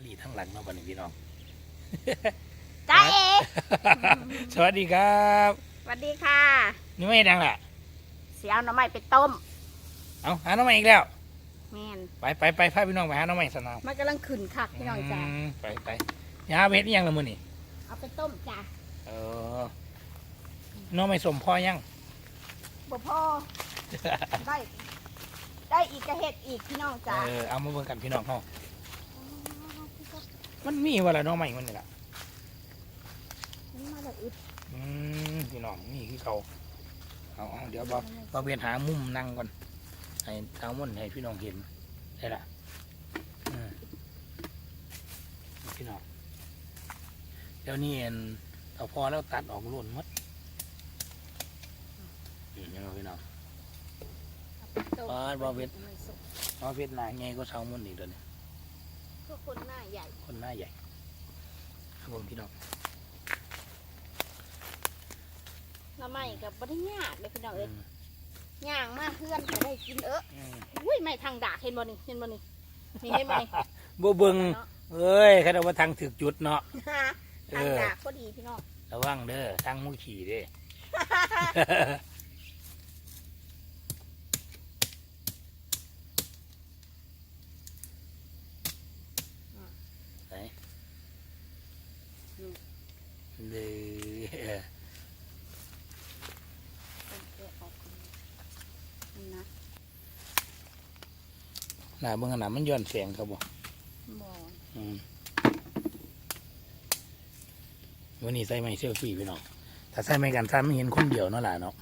มาลีทั้งหลังเนาะบัดนี้พี่น้องจ้าเอสวัสดีครับสวัสดีค่ะ นี่ไม่ดังล่ะเสียเอาหน่อไม้ไปต้ม เอาหาน้องใหม่อีกแล้วแมนไปไปไปพาพี่น้องไปหาน้องใหม่สนามมันกำลังขึ้นคักพี่น้องจ้ามไปไปยาเบ็ดยังละมือนี่เอาไปต้มจ้าเออน้องใหม่สมพ่อยังบ่พ่อได้ได้อีกกระเห็ดอีกพี่น้องจ้าเออเอามาเบิ่งกันพี่น้องเขา มันมีเวลาน้องใหม่มันนี่ล่ะมันมาจากอึดอืมพี่น้องนี่คือเขาเอาเอาเดี๋ยวบอบ่เบียนหามุมนั่งก่อนให้ทางมุ่นให้พี่น้องเห็นได้ละอืมพี่น้องเดี๋ยวนี้เห็นเอาพอแล้วตัดออกหล่นหมดนี่ยังไงพี่น้องเอาไปต้มปาดบ่เว็ดมันสุกเอาเวียดนามไงก็เช้ามุ่นอีกเดี๋ยวนี้ ก็คนหน้าใหญ่ คนหน้าใหญ่ ครับผมพี่น้องหน่อไม้กับบ่ได้ยากเลยพี่น้องอืเอ้ยมย่างมาเพื่อนก็ได้กินเอออืมอุ้ยไม่ทางดากเห็นบ่นี่เห็นบ่นี่นี่เห็นบ่นี่บ่เบิ่งเนาะเอ้ยเขาเรียกว่าทางถึกจุดเนาะ ฮะทางดากก็ดีพี่น้องระวังเด้อทางมุขี่เด้อ ไหน เลยเป็นเกลือออกก่อนนี่นะหน้าเบิ่งขนาดมันย้อนแสงครับบ่บ่อืมวันนี้ใส่ไม้เซลฟี่พี่น้องถ้าใส่ไม้กันซ้ำไม่เห็นคนเดียวเนาะล่ะเนาะ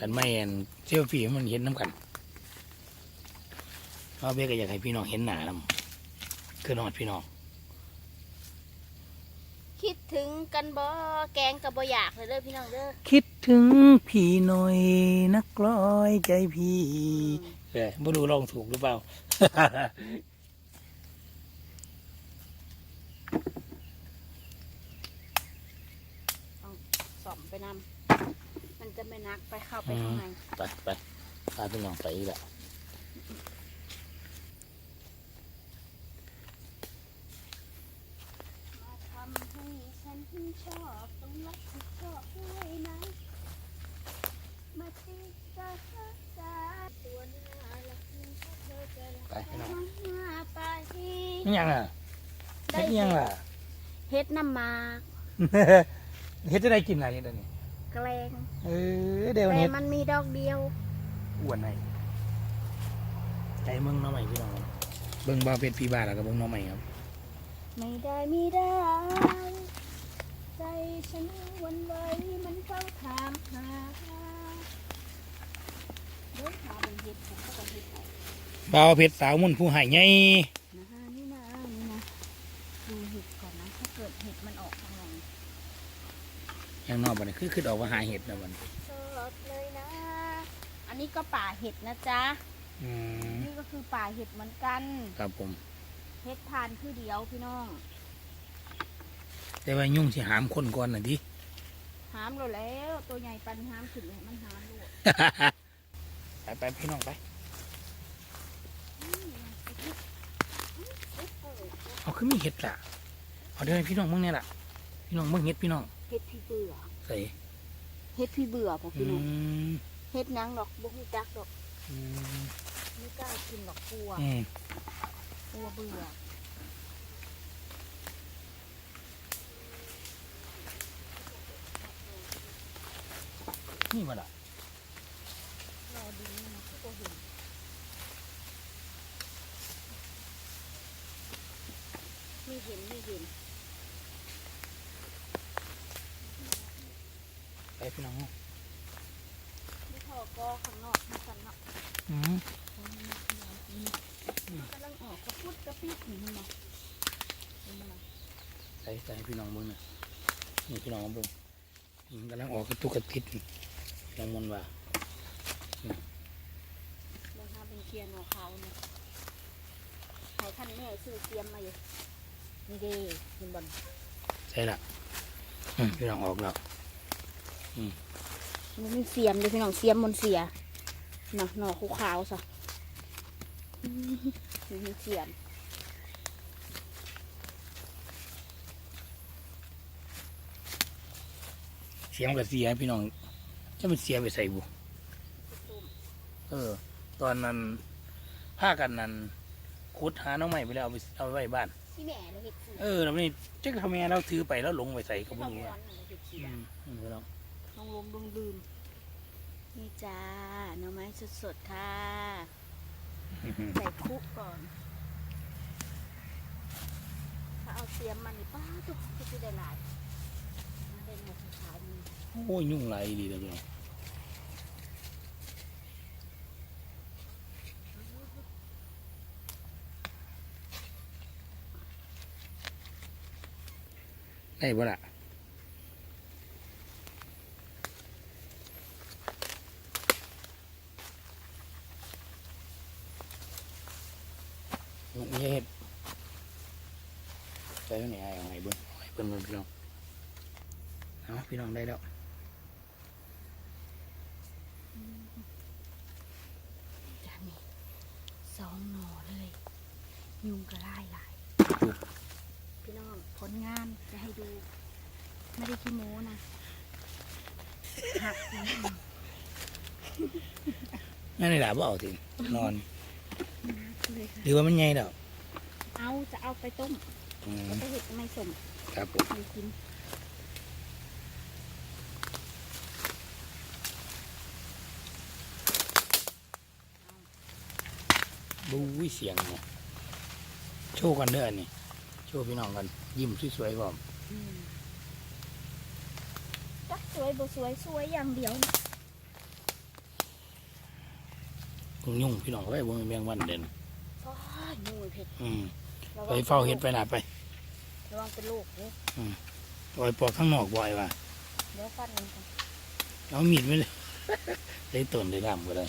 กันไม่เห็นเซลฟี่มันเห็นน้ำกันเพราะเบี้ยก็อยากให้พี่น้องเห็นหน้านำคือนอดพี่น้องคิด ถึงกันบ่แกงกับบ่อยากเลยเด้อพี่น้องเด้อคิดถึงพี่หน่อยนักร้อยใจพี่เออไม่รู้ลองถูกหรือเปล่าสอมไปนำมันจะไม่นักไปเข้าไปข้างใน ไปไปพาพี่น้องไปอีกแล้ว มาทำให้ฉัน ชอบต้องรับผิดชอบด้วยนะมาติดตาตาตัวหน้าละคุณถ้าเธอจะรักไปพี่น้องหน้าไปนี่ยังอะเฮ็ดอิหยังล่ะ เฮ็ดน้ำหมากเฮ็ดจะได้กินอะไรเดี๋ยวนี้แกลงเออเดี๋ยวแต่นี้มันมีดอกเดียวอ้วนไหนใจมึงน้องใหม่พี่น้องเบิ่งบ่าวเพชรพี่บ้านแล้วก็เบิ่งน้องใหม่ครับ ไม่ได้ไม่ได้ ใจฉันหวันไหวมันเข้าถามหาเดินหาเป็นเห็ดผมก็เป็นเห็ดไก่บ่าวเพชรสาวมุ่นผู้ใหายใหญ่นะนี่นะนี่นะดูเห็ดก่อนนะถ้าเกิดเห็ดมันออกทางไหนยังนอกบัดนี้คือคือออกมาหาเห็ดนะบัดนี้สดเลยนะ อันนี้ก็ป่าเห็ดนะจ๊ะ อืมนี่ก็คือป่าเห็ดเหมือนกัน ครับผม เห็ดทานคือเดียวพี่น้อง แต่ว่ายุ่งสิหามคนก่อนน่ะดิหามเราแล้วตัวใหญ่ปันหามขึ้นเลยมันหามด้วยไปไปพี่น้องไป เอาคือมีเห็ดล่ะ เอาเดี๋ยวให้พี่น้องมึงเนี่ยล่ะ พี่น้องมึงเห็ดพี่น้องเห็ดพี่เบื่อใส่เห็ดพี่เบื่อพออืพี่น้องมเฮ็ดหนังดอกบุกจักดอกอืมไม่กล้ากินดอกกลัวอืมกลัวเบื่อ นี่มาล่ะรอดีนะมันก็บ่เห็นไม่เห็นไม่เห็นไปพี่น้องไม่พอกอข้างนอกมันกันเนาะอืมมันกำลังออกกระพุดกระปิดนี่มันมาเห็นมันมาใส่ใส่ให้พี่น้องมึงน่ะนี่พี่น้องมึงนี่มันกำลังออกกระตุกกระติดนี่ น้องมนต์ว่าบนทาเป็นเกียนของเขาเนี่ยใครท่านแม่ซื้อเกียมมาอยู่นี่ดียินบนใช่ละพี่น้องออกแล้วอืมมันเป็นเสียมเลยพี่น้องเสียมบนเสียหนอหนอคูขาวซะมันเสียมเสียมกับเสียพี่น้อง จะมันเสียไปใส่บุตุ่มเออ ตอนนั้นพากันนั้นขุดหาน้องใหม่ไปแล้วเอาไปเอาไว้บ้าน ที่แม่เราเห็ดสีเออแล้วนี่เจ๊กทำไงเราถือไปแล้วหลงไปใส่กับที่พวเรากนี้ร้อนเราเห็ดสีอืมอืมพี่น้องลองลมดงดื่มนี่จ้าหน่อไม้สดๆค่ะใส่คลุกก่อน ถ้าเอาเตรียมมันนี่ป้าตุ๊กก็จะได้หลายมาได้หมดขายมี โอ้ยยุ่งไรดีเลยพี่น้องได้บ่ล่ะมันเฮ็ดใจไว้ไหนไอ้เอาไงเบิ้งเอาให้เบิ้งเบิ่งพี่น้องเอาพี่น้องได้แล้ว จ้านี่สองหน่อเลย ยุงกระไล่หลาย พี่น้องผลงานจะให้ดู ไม่ได้ขี้โม้นะหักเลยนั่นนี่แหละบ่เอาถึงนอน เลยค่ะหรือว่ามันใหญ่แล้วเอาจะเอาไปต้มอืมแล้วก็เห็ดไม่สมครับผมให้กินดูวิเสียงเนี่ย โชว์กันเด้ออันนี่โชว์พี่น้องกัน ยิ้มสวยๆพร้อมอืมจักสวยบ่สวยสวยอย่างเดียวนะคงยุ่งพี่น้องไว้บ่มีแมงวันเด่นโอ้ยยุงเลยเผ็ดอืมระไปวังเฝ้าเฮ็ดไปหนาไประวังเป็นโรคเลยปล่อยปอกข้างนอกบ่อยว่ะเดี๋ยวฟันมันกันเอามีดไม่เลยได้ต้นได้ลำก็ได้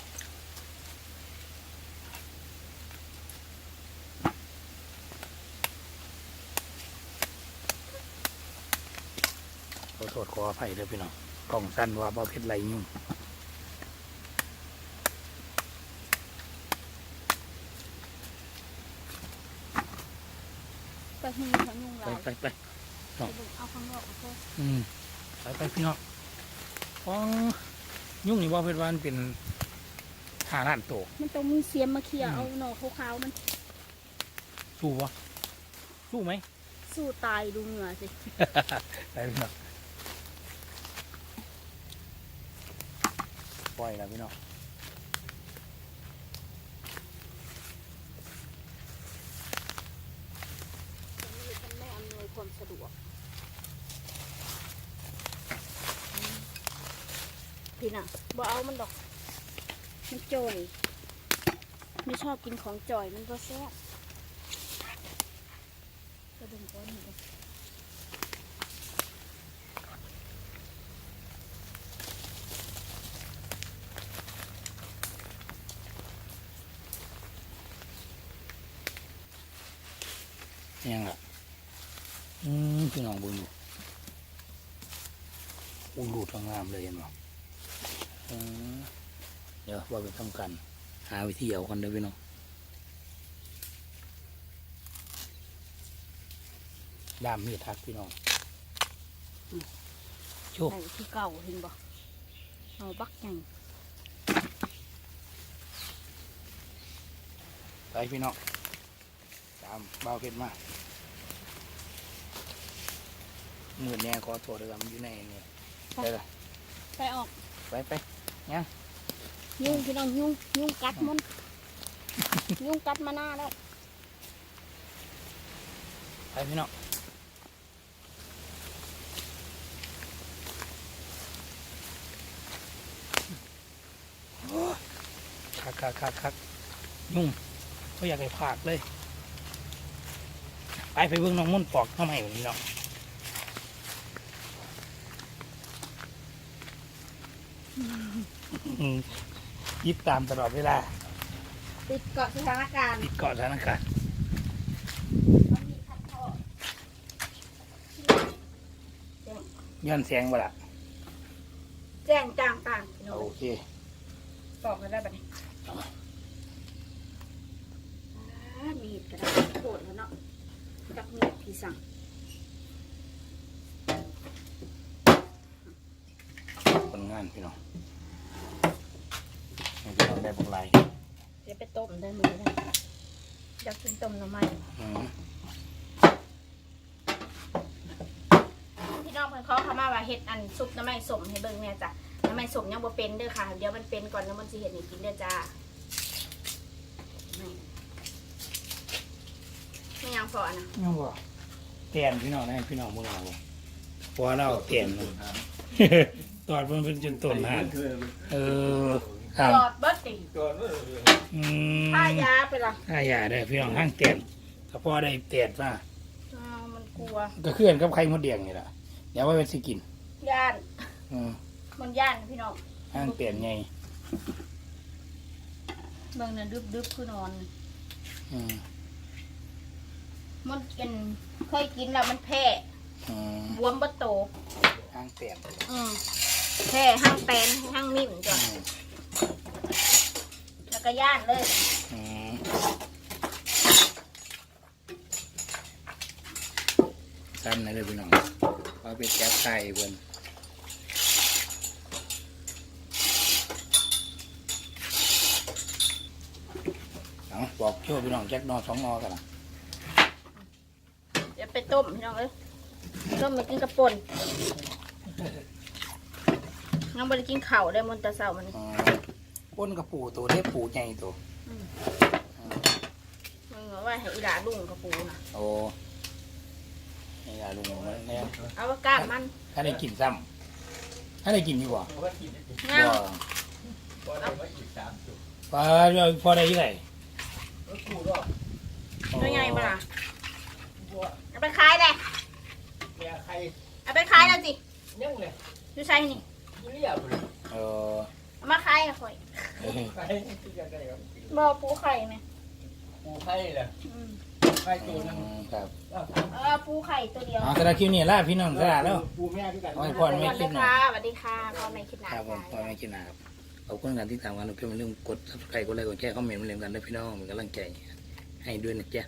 ขอโท ษขออภัยเด้อพี่น้องกล้องสั้นว่าบ่เพชรไรยุ่งไปหุงเขายุงไปลายไปไปไปดูเอาข้างนอกมาเพิ่มอืมไปไปพี่น้องฟองยุ่งนี่ว่าเพชรวามันเป็นหาล้านโตมันต้องมีเสียมมาเคลียร์อืมเอาหน่อขาวๆมันสู้วะสู้ไหมสู้ตายดูเหงื่อสิ ไปพี่น้อง ปล่อยแล้วพี่น้องมันไม่อำนวยความสะดวก พี่น่ะบ่เอามันดอก มันจ่อยไม่ชอบกินของจ่อยมันก็แซ่บกระดุมก้อนหนึ่ ยังอะอืมพี่น้องบุญอยู่อุ้รูดทางงามเลยเห็นไหมเออเดี๋ยวว่าไปทำกันหาวิธีเอากันเด้อพี่น้องด้ามมีดทักพี่น้องโชคไอ้ที่เก่าเห็นบ่เอาบักใหญ่ไปพี่น้องตามเบาวเพชรมามือแน่ขอโทษด้วยครับมันอยู่ในนี่ไปละไปออก ไปไปยุ่งพี่น้องยุ่งยุ่งกัดมัน ยุ่งกัดมาหน้าแล้วไปพี่น้องโอ้ยคักคักคักคักยุ่งก็อยากให้ผากเลย ไปไปเบิ่งน้องมุ่นปอกเข้ามาให้ผมพี่น้องอืมยิบตามตลอดเวลา ติดเกาะสถานการณ์ติดเกาะสถานการณ์มันมีคัดท่อย้อนแสงบ่ล่ะแจ้งจางต่างพี่น้องโอเคตอกกันได้แบบนี้เอามาอ่ามีดกระดาษโคตรแล้วเนาะ จักมีดที่สั่งานพี่น้องให้พี่น้องได้บักลายเดี๋ยวไปต้มได้มือนะอยากกินต้มหน่อไม้อืมพี่น้องเพิ่นเขาเข้ามาว่าเฮ็ดอันซุปหน้ำไม้สมให้เบิ่งเนี่ยจ้ะหน้ำไม้สมยังบ่เป็นเด้อค่ะ เดี๋ยวมันเป็นก่อนแล้วมันสิเฮ็ดให้กินเด้อจ้านี่ไม่ยัง พอนะยังบ่เตียนพี่น้องให้พี่น้องพวกเราบ่เพราะว่าเราเตียนเนอะตอดมันเป็นจนต้นหานเออครับหลอดเบิดติอืมค่ายาไปละถ้าอย่าได้พี่น้องห้างเตียนก็พอได้เตียนมาอ้าวมันกลัว ก็เคลื่อนกับไข่มดแดงนี่แหละเดี๋ยวว่าเป็นสิกินย่านอืมมันย่านพี่น้องห้างเตียนไงเบิ่งน่ะดึบๆคือนอน อืม มันกินเคยกินแล้วมันแพ้อืมบวมบ่โต ห้างเตียนอืมแพ้ห้างแตนห้างมิ่มจ้ะอืมแล้วก็ย่านเลย อืมสั้นนะเลยพี่น้องเอาไปแก๊สไข่เพิ่นเอาบอกโชว์พี่น้องแจ็คนอสองนอกันนะเดี๋ยว ไปต้มพี่น้องเอ้ยต้มมากินกระป่นยังบ่ได้กินข้าวได้มันแต่เช้ามันนี่อ๋อป้นกระปูตัวได้ปูใหญ่ตัวมึงเอาไว้ให้อีหลาลุงกระปูน่ะโอ้นี่ล่ะลุงเอาไว้เนี่ยเอาไว้ก้านมันถ้าได้กินซ้ำถ้าได้กินอยู่บ่ย่างบ่พอพอได้ยี่ไหนตัวใหญ่ปะล่ะ เอาไปขายเลยเอาไปขายแล้วสิอยู่ใช่นี่เออเอามาขายอะข่อยเอ้ยบ่ปูไข่ไหมปูไข่เลยอืมไข่ตัวนึงอืมครับเออปูไข่ตัวเดียวเอาแต่ละคลิปนี้ล่าพี่น้องสลาแล้วปูแม่ด้วยกันเอาให้พ่อไม่คิดหน่อยสวัสดีค่ะพ่อไม่คิดหนาครับผมพอไม่กินนะครับขอบคุณการที่ตามกันเราเพื่อนมาเรื่องกด subscribe กดไลค์กดแชร์คอมเมนต์มาเรื่องกันด้วยพี่น้องเป็นกำลังใจให้ด้วยนะจ๊ะ